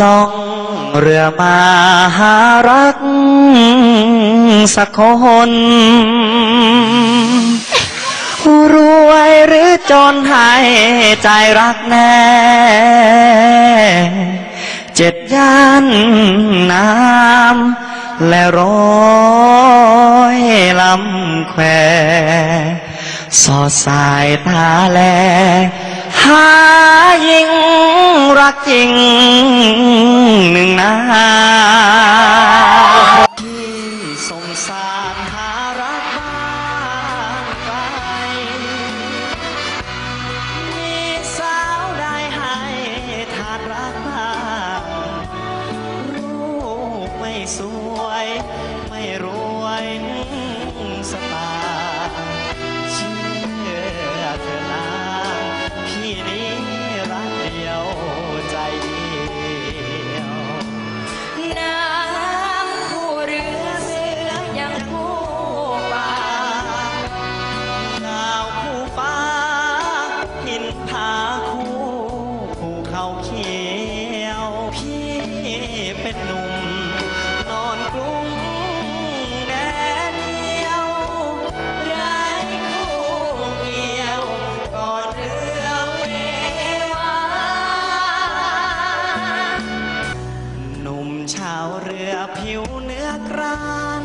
ล่องเรือมาหารัก สักคน รวยหรือจนให้ใจรักแน่ เจ็ดย่านน้ำและร้อยลำแควสอดสายตาแล หายิ่งรักจริง สวย ไม่รวยสตางค์เชื่อเธอนะพี่นี้รักเดียวใจเดียวน้ำคู่เรือเสือยังคู่ป่าดาวคู่ฟ้าหินผาคู่ภูเขาเขียว พี่เป็นหนุ่ม รุงแดนเดียวได้คู่เกี่ยวก่อนเรือเววาหนุ่มชาวเรือผิวเนื้อกราน